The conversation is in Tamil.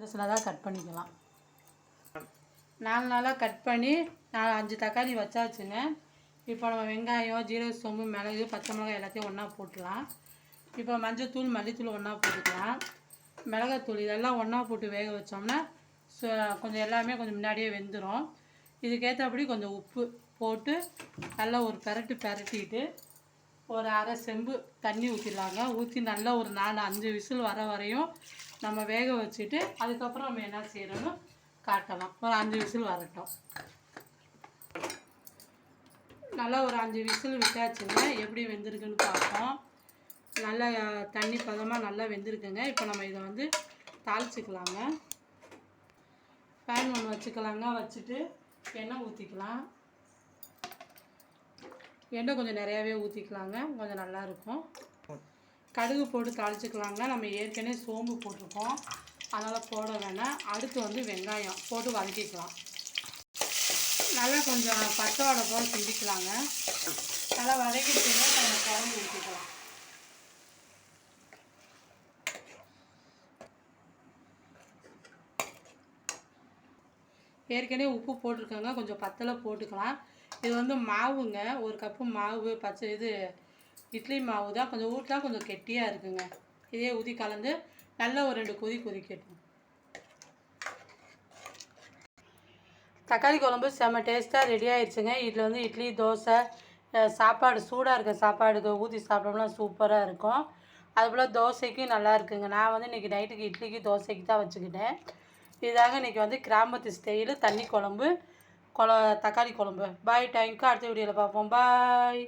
இந்த சின்னதாக கட் பண்ணிக்கலாம். நாலு நாளாக கட் பண்ணி நாலு அஞ்சு தக்காளி வச்சாச்சுங்க. இப்போ நம்ம வெங்காயம் ஜீரக சோம்பு மிளகு பச்சை மிளகாய் எல்லாத்தையும் ஒன்றா போட்டுடலாம் இப்போ மஞ்சத்தூள் மல்லித்தூள் ஒன்றா போட்டுக்கலாம். மிளகாத்தூள் இதெல்லாம் ஒன்றா போட்டு வேக வச்சோம்னா ச- கொஞ்சம் எல்லாமே கொஞ்சம் முன்னாடியே வெந்துடும் இதுக்கேற்றபடி கொஞ்சம் உப்பு போட்டு நல்லா ஒரு பெரட்டு பெரட்டிட்டு ஒரு அரை செம்பு தண்ணி ஊற்றிடலாங்க ஊற்றி நல்லா ஒரு நாலு அஞ்சு விசில் வர வரையும் நம்ம வேக வச்சுட்டு அதுக்கப்புறம் நம்ம என்ன செய்யணும்னு காட்டலாம். ஒரு அஞ்சு விசில் வரட்டும். நல்லா ஒரு அஞ்சு விசில் விட்டாச்சுங்க எப்படி வெந்திருக்குன்னு பார்ப்போம். நல்லா தண்ணி பதமாக நல்லா வெந்திருக்குங்க. இப்போ நம்ம இதை வந்து தாளிச்சிக்கலாங்க. ஃபேன் ஒன்று வச்சுக்கலாங்க. வச்சுட்டு எண்ணெய் ஊற்றிக்கலாம் எண்ணெய் கொஞ்சம் நிறையாவே ஊற்றிக்கலாங்க கொஞ்சம் நல்லாயிருக்கும் கடுகு போட்டு தாளிச்சுக்கலாங்க. நம்ம ஏற்கனவே சோம்பு போட்டிருக்கோம். அதனால் போட வேணாம். அடுத்து வந்து வெங்காயம் போட்டு வதக்கிக்கலாம். நல்லா கொஞ்சம் பச்சை வடை சிந்திக்கலாங்க நல்லா வதக்கிட்டுங்க நம்ம குழம்பு ஊற்றிக்கலாம் ஏற்கனவே உப்பு போட்டிருக்கோங்க. கொஞ்சம் பத்தலை போட்டுக்கலாம். இது வந்து மாவுங்க. ஒரு கப்பு மாவு பச்சை இது இட்லி மாவு தான் கொஞ்சம் ஊட்டினா கொஞ்சம் கெட்டியாக இருக்குங்க. இதே ஊதி கலந்து நல்லா ஒரு ரெண்டு கொதி கொதிக்கட்டும். தக்காளி குழம்பு செம்ம டேஸ்ட்டாக ரெடி ஆயிடுச்சுங்க இதில் வந்து இட்லி தோசை சாப்பாடு சூடாக இருக்க சாப்பாடு ஊற்றி சாப்பிட்டோம்னா சூப்பராக இருக்கும். அதுபோல் தோசைக்கும் நல்லா இருக்குங்க. நான் வந்து இன்றைக்கி நைட்டுக்கு இட்லிக்கு தோசைக்கு தான் வச்சுக்கிட்டேன். இதாக இன்றைக்கி வந்து கிராமத்து ஸ்டைலு தண்ணி குழம்பு குழ தக்காளி குழம்பு. பாய் டைம்க்கு அடுத்த வீடியோவில் பார்ப்போம். பாய்